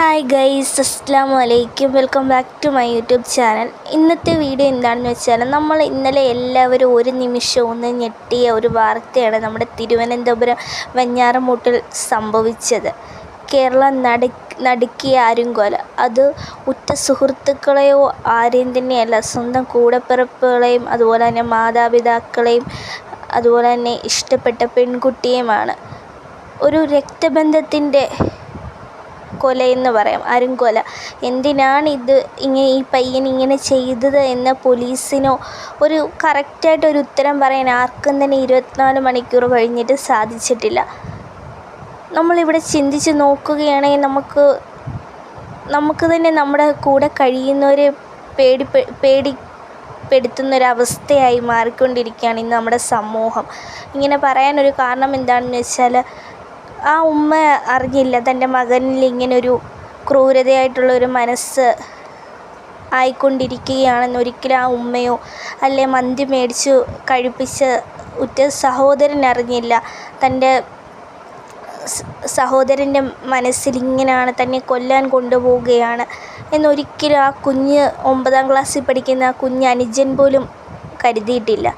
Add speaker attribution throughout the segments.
Speaker 1: Hi guys അസ്സാം വലൈക്കും welcome back to my YouTube channel ഇന്നത്തെ വീഡിയോ എന്താണെന്ന് വെച്ചാൽ നമ്മൾ ഇന്നലെ എല്ലാവരും ഒരു നിമിഷം ഒന്ന് ഞെട്ടിയ ഒരു വാർത്തയാണ് നമ്മുടെ തിരുവനന്തപുരം വെഞ്ഞാറമൂട്ടിൽ സംഭവിച്ചത്. കേരള നട നടുക്കിയ ആരുംകൊല അത് ഉറ്റ സുഹൃത്തുക്കളെയോ ആരെയും തന്നെയല്ല സ്വന്തം കൂടപ്പിറപ്പുകളെയും അതുപോലെ തന്നെ മാതാപിതാക്കളെയും അതുപോലെ തന്നെ ഇഷ്ടപ്പെട്ട പെൺകുട്ടിയുമാണ്. ഒരു രക്തബന്ധത്തിന്റെ കൊലയെന്ന് പറയാം. അരുംകൊല എന്തിനാണ് ഇത് ഇങ്ങനെ ഈ പയ്യൻ ഇങ്ങനെ ചെയ്തത് എന്ന് പോലീസിനോ ഒരു കറക്റ്റായിട്ട് ഒരു ഉത്തരം പറയാൻ ആർക്കും തന്നെ ഇരുപത്തിനാല് മണിക്കൂർ കഴിഞ്ഞിട്ട് സാധിച്ചിട്ടില്ല. നമ്മളിവിടെ ചിന്തിച്ച് നോക്കുകയാണെങ്കിൽ നമുക്ക് നമുക്ക് തന്നെ നമ്മുടെ കൂടെ കഴിയുന്നവരെ പേടി പേടി പെടുത്തുന്നൊരവസ്ഥയായി മാറിക്കൊണ്ടിരിക്കുകയാണ് ഇന്ന് നമ്മുടെ സമൂഹം. ഇങ്ങനെ പറയാനൊരു കാരണം എന്താണെന്ന് വെച്ചാൽ ആ ഉമ്മ അറിഞ്ഞില്ല. തന്റെ മകനിൽ ഇങ്ങനൊരു ക്രൂരതയായിട്ടുള്ളൊരു മനസ്സ് ആയിക്കൊണ്ടിരിക്കുകയാണെന്ന് ഒരിക്കലും ആ ഉമ്മയോ അല്ലെ മന്തി മേടിച്ചു കഴിപ്പിച്ച ഉറ്റ സഹോദരൻ അറിഞ്ഞില്ല. തന്റെ സഹോദരന്റെ മനസ്സിൽ ഇങ്ങനെയാണ് തന്നെ കൊല്ലാൻ കൊണ്ടുപോവുകയാണ് എന്നൊരിക്കലും ആ കുഞ്ഞ് ഒമ്പതാം ക്ലാസ്സിൽ പഠിക്കുന്ന ആ കുഞ്ഞ് അനുജൻ പോലും കരുതിയിട്ടില്ല.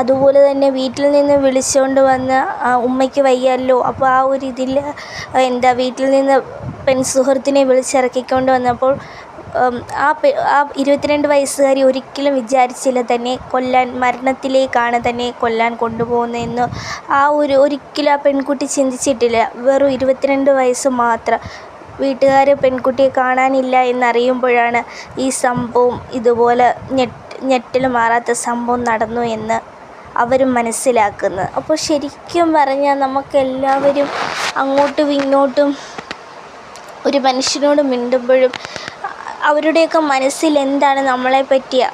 Speaker 1: അതുപോലെ തന്നെ വീട്ടിൽ നിന്ന് വിളിച്ചുകൊണ്ട് വന്ന് ഉമ്മയ്ക്ക് വയ്യല്ലോ. അപ്പോൾ ആ ഒരു ഇതിൽ എന്താ വീട്ടിൽ നിന്ന് പെൺ സുഹൃത്തിനെ വിളിച്ചിറക്കിക്കൊണ്ട് വന്നപ്പോൾ ആ ആ ഇരുപത്തിരണ്ട് വയസ്സുകാരി ഒരിക്കലും വിചാരിച്ചില്ല തന്നെ കൊല്ലാൻ മരണത്തിലേക്കാണ് തന്നെ കൊല്ലാൻ കൊണ്ടുപോകുന്നതെന്ന് ആ ഒരു ഒരിക്കലും ആ പെൺകുട്ടി ചിന്തിച്ചിട്ടില്ല. വെറും ഇരുപത്തിരണ്ട് വയസ്സ് മാത്രം വീട്ടുകാർ പെൺകുട്ടിയെ കാണാനില്ല എന്നറിയുമ്പോഴാണ് ഈ സംഭവം ഇതുപോലെ ഞെട്ട് ഞെട്ടൽ മാറാത്ത സംഭവം നടന്നു എന്ന് അവരും മനസ്സിലാക്കുന്നത്. അപ്പോൾ ശരിക്കും പറഞ്ഞാൽ നമുക്കെല്ലാവരും അങ്ങോട്ടും ഇങ്ങോട്ടും ഒരു മനുഷ്യനോട് മിണ്ടുമ്പോഴും അവരുടെയൊക്കെ മനസ്സിൽ എന്താണ് നമ്മളെ പറ്റിയ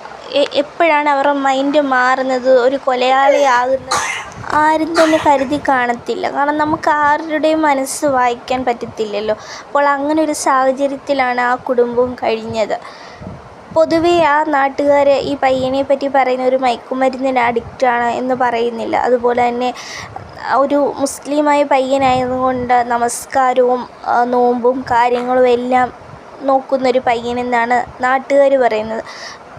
Speaker 1: എപ്പോഴാണ് അവരുടെ മൈൻഡ് മാറുന്നത് ഒരു കൊലയാളിയാകുന്നത് ആരും തന്നെ കരുതി കാണത്തില്ല. കാരണം നമുക്ക് ആരുടെയും മനസ്സ് വായിക്കാൻ പറ്റത്തില്ലല്ലോ. അപ്പോൾ അങ്ങനെ ഒരു സാഹചര്യത്തിലാണ് ആ കുടുംബവും കഴിഞ്ഞത്. പൊതുവേ ആ നാട്ടുകാർ ഈ പയ്യനെ പറ്റി പറയുന്ന ഒരു മയക്കുമരുന്നിന് ആണ് എന്ന് പറയുന്നില്ല. അതുപോലെ തന്നെ ഒരു മുസ്ലിമായ പയ്യനായതുകൊണ്ട് നമസ്കാരവും നോമ്പും കാര്യങ്ങളും എല്ലാം നോക്കുന്നൊരു പയ്യനെന്നാണ് നാട്ടുകാർ പറയുന്നത്.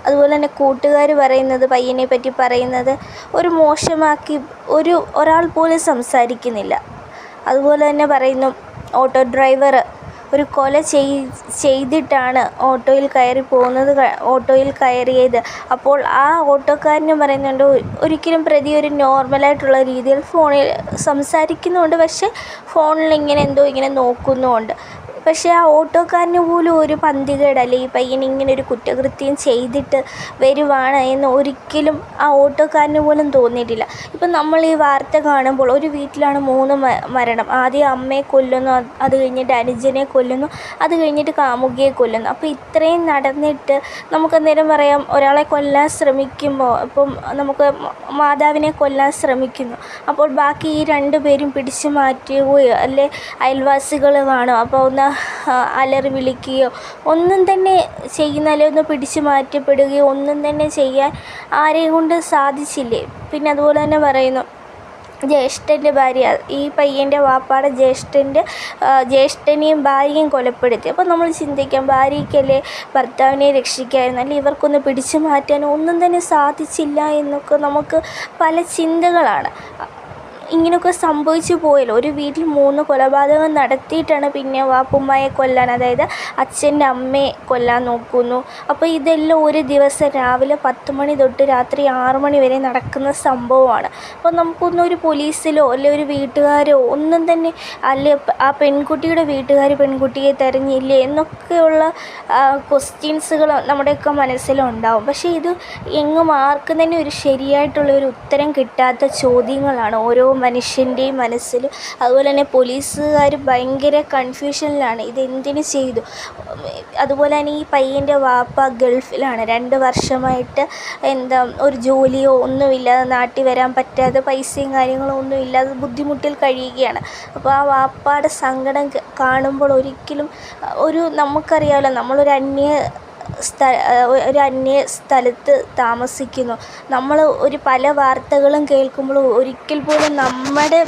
Speaker 1: അതുപോലെ തന്നെ കൂട്ടുകാർ പറയുന്നത് പയ്യനെ പറ്റി പറയുന്നത് ഒരു മോശമാക്കി ഒരു ഒരാൾ പോലും സംസാരിക്കുന്നില്ല. അതുപോലെ തന്നെ പറയുന്നു ഓട്ടോ ഡ്രൈവർ ഒരു കൊല ചെയ്തിട്ടാണ് ഓട്ടോയിൽ കയറി പോകുന്നത് ഓട്ടോയിൽ കയറിയത്. അപ്പോൾ ആ ഓട്ടോക്കാരനും പറയുന്നുണ്ട് ഒരിക്കലും പ്രതി ഒരു നോർമലായിട്ടുള്ള രീതിയിൽ ഫോണിൽ സംസാരിക്കുന്നുണ്ട് പക്ഷേ ഫോണിൽ ഇങ്ങനെ എന്തോ ഇങ്ങനെ നോക്കുന്നുമുണ്ട് പക്ഷേ ആ ഓട്ടോക്കാരന് പോലും ഒരു പന്തികേടല്ല? ഈ പയ്യൻ ഇങ്ങനെ ഒരു കുറ്റകൃത്യം ചെയ്തിട്ട് വരുവാണ് എന്ന് ഒരിക്കലും ആ ഓട്ടോക്കാരന് പോലും തോന്നിയിട്ടില്ല. ഇപ്പം നമ്മൾ ഈ വാർത്ത കാണുമ്പോൾ ഒരു വീട്ടിലാണ് മൂന്ന് മരണം. ആദ്യം അമ്മയെ കൊല്ലുന്നു അത് കഴിഞ്ഞിട്ട് അനുജനെ കൊല്ലുന്നു അത് കഴിഞ്ഞിട്ട് കാമുകിയെ കൊല്ലുന്നു. അപ്പോൾ ഇത്രയും നടന്നിട്ട് നമുക്ക് അന്നേരം പറയാം ഒരാളെ കൊല്ലാൻ ശ്രമിക്കുമ്പോൾ ഇപ്പം നമുക്ക് മാതാവിനെ കൊല്ലാൻ ശ്രമിക്കുന്നു. അപ്പോൾ ബാക്കി ഈ രണ്ട് പേരും പിടിച്ചു മാറ്റുകയോ അല്ലെ അയൽവാസികൾ കാണും അപ്പോൾ ഒന്ന് അലറി വിളിക്കുകയോ ഒന്നും തന്നെ ചെയ്യുന്നാലേ ഒന്ന് പിടിച്ചു മാറ്റപ്പെടുകയോ ഒന്നും തന്നെ ചെയ്യാൻ ആരെയും കൊണ്ട് സാധിച്ചില്ലേ? പിന്നെ അതുപോലെ തന്നെ പറയുന്നു ജ്യേഷ്ഠന്റെ ഭാര്യ ഈ പയ്യന്റെ വാപ്പാടെ ജ്യേഷ്ഠന്റെ ജ്യേഷ്ഠനെയും ഭാര്യയും കൊലപ്പെടുത്തി. അപ്പോൾ നമ്മൾ ചിന്തിക്കാം ഭാര്യയ്ക്കല്ലേ ഭർത്താവിനെ രക്ഷിക്കാമായിരുന്നു അല്ലെങ്കിൽ ഇവർക്കൊന്ന് പിടിച്ചു മാറ്റാനോ ഒന്നും തന്നെ സാധിച്ചില്ല എന്നൊക്കെ നമുക്ക് പല ചിന്തകളാണ്. ഇങ്ങനെയൊക്കെ സംഭവിച്ചു പോയല്ലോ. ഒരു വീട്ടിൽ മൂന്ന് കൊലപാതകം നടത്തിയിട്ടാണ് പിന്നെ വാപ്പുമ്മയെ കൊല്ലാൻ അതായത് അച്ഛന്റെ അമ്മയെ കൊല്ലാൻ നോക്കുന്നു. അപ്പോൾ ഇതെല്ലാം ഒരു ദിവസം രാവിലെ പത്ത് മണി തൊട്ട് രാത്രി ആറ് മണി വരെ നടക്കുന്ന സംഭവമാണ്. അപ്പോൾ നമുക്കൊന്നും ഒരു പോലീസിലോ അല്ലെ ഒരു വീട്ടുകാരോ ഒന്നും തന്നെ അല്ലെ ആ പെൺകുട്ടിയുടെ വീട്ടുകാർ പെൺകുട്ടിയെ തിരഞ്ഞില്ലേ എന്നൊക്കെയുള്ള ക്വസ്റ്റ്യൻസുകൾ നമ്മുടെയൊക്കെ മനസ്സിലുണ്ടാവും. പക്ഷേ ഇത് എങ്ങും ആർക്കും തന്നെ ഒരു ശരിയായിട്ടുള്ള ഒരു ഉത്തരം കിട്ടാത്ത ചോദ്യങ്ങളാണ് ഓരോ മനുഷ്യന്റെയും മനസ്സിൽ അതുപോലെ തന്നെ പോലീസുകാർ ഭയങ്കര കൺഫ്യൂഷനിലാണ് ഇതെന്തിന് ചെയ്തു. അതുപോലെ തന്നെ ഈ പയ്യന്റെ വാപ്പ ഗൾഫിലാണ്. രണ്ട് വർഷമായിട്ട് എന്താ ഒരു ജോലിയോ ഒന്നുമില്ലാതെ നാട്ടിൽ വരാൻ പറ്റാതെ പൈസയും കാര്യങ്ങളും ഒന്നും ഇല്ലാതെ ബുദ്ധിമുട്ടിൽ കഴിയുകയാണ്. അപ്പോൾ ആ വാപ്പയുടെ സങ്കടം കാണുമ്പോൾ ഒരിക്കലും ഒരു നമുക്കറിയാമല്ലോ നമ്മളൊരു അന്യ സ്ഥ ഒരു അന്യ സ്ഥലത്ത് താമസിക്കുന്നു. നമ്മൾ ഒരു പല വാർത്തകളും കേൾക്കുമ്പോൾ ഒരിക്കൽ പോലും നമ്മുടെ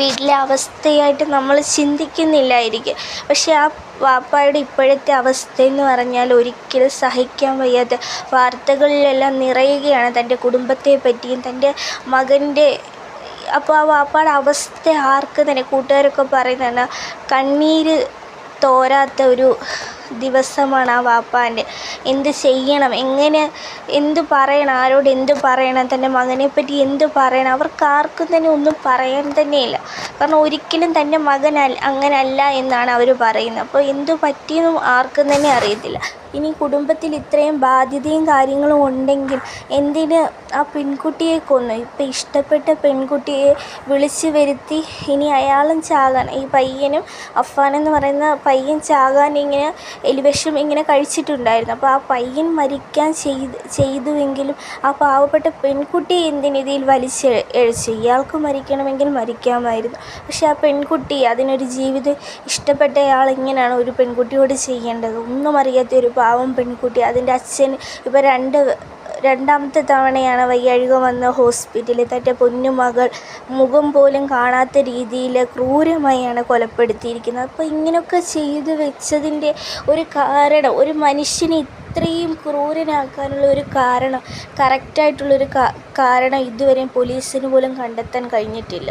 Speaker 1: വീട്ടിലെ അവസ്ഥയായിട്ട് നമ്മൾ ചിന്തിക്കുന്നില്ലായിരിക്കും. പക്ഷേ ആ വാപ്പായുടെ ഇപ്പോഴത്തെ അവസ്ഥയെന്ന് പറഞ്ഞാൽ ഒരിക്കലും സഹിക്കാൻ വയ്യാത്ത വാർത്തകളിലെല്ലാം നിറയുകയാണ് തന്റെ കുടുംബത്തെ പറ്റിയും തന്റെ മകന്റെ. അപ്പോൾ ആ വാപ്പാടെ അവസ്ഥ ആർക്ക് തന്നെ? കൂട്ടുകാരൊക്കെ പറയുന്നതാണ് കണ്ണീര് തോരാത്ത ഒരു ദിവസമാണ് ആ വാപ്പാന്റെ. എന്ത് ചെയ്യണം? എങ്ങനെ എന്ത് പറയണം? ആരോട് എന്ത് പറയണം? തന്റെ മകനെപ്പറ്റി എന്ത് പറയണം? അവർക്ക് ആർക്കും തന്നെ ഒന്നും പറയാൻ തന്നെയില്ല. കാരണം ഒരിക്കലും തന്റെ മകൻ അങ്ങനല്ല എന്നാണ് അവർ പറയുന്നത്. അപ്പോൾ എന്ത് പറ്റിയെന്നും ആർക്കും തന്നെ അറിയത്തില്ല. ഇനി കുടുംബത്തിൽ ഇത്രയും ബാധ്യതയും കാര്യങ്ങളും ഉണ്ടെങ്കിൽ എന്തിന് ആ പെൺകുട്ടിയെ കൊന്നു? ഇപ്പം ഇഷ്ടപ്പെട്ട പെൺകുട്ടിയെ വിളിച്ചു വരുത്തി ഇനി അയാളും ചാകാൻ ഈ പയ്യനും അഫ്ഫാൻ എന്ന് പറയുന്ന പയ്യൻ ചാകാൻ ഇങ്ങനെ എലിവിഷം ഇങ്ങനെ കഴിച്ചിട്ടുണ്ടായിരുന്നു. അപ്പോൾ ആ പയ്യൻ മരിക്കാൻ ചെയ്ത് ചെയ്തുവെങ്കിലും ആ പാവപ്പെട്ട പെൺകുട്ടി എന്തിനിതിൽ വലിച്ച് എഴിച്ചു. ഇയാൾക്ക് മരിക്കണമെങ്കിൽ മരിക്കാമായിരുന്നു. പക്ഷെ ആ പെൺകുട്ടി അതിനൊരു ജീവിതം ഇഷ്ടപ്പെട്ടയാൾ ഇങ്ങനെയാണ് ഒരു പെൺകുട്ടിയോട് ചെയ്യേണ്ടത്. ഒന്നും അറിയാത്ത ഒരു പാവം പെൺകുട്ടി. അതിന്റെ അച്ഛൻ ഇപ്പോൾ രണ്ട് രണ്ടാമത്തെ തവണയാണ് വയ്യാഴിക വന്ന് ഹോസ്പിറ്റലിൽ തന്റെ പൊന്നുമകൾ മുഖം പോലും കാണാത്ത രീതിയിൽ ക്രൂരമായാണ് കൊലപ്പെടുത്തിയിരിക്കുന്നത്. അപ്പോൾ ഇങ്ങനെയൊക്കെ ചെയ്തു വെച്ചതിന്റെ ഒരു കാരണം ഒരു മനുഷ്യനെ ഇത്രയും ക്രൂരനാക്കാനുള്ള ഒരു കാരണം കറക്റ്റായിട്ടുള്ളൊരു കാരണം ഇതുവരെയും പോലീസിന് പോലും കണ്ടെത്താൻ കഴിഞ്ഞിട്ടില്ല.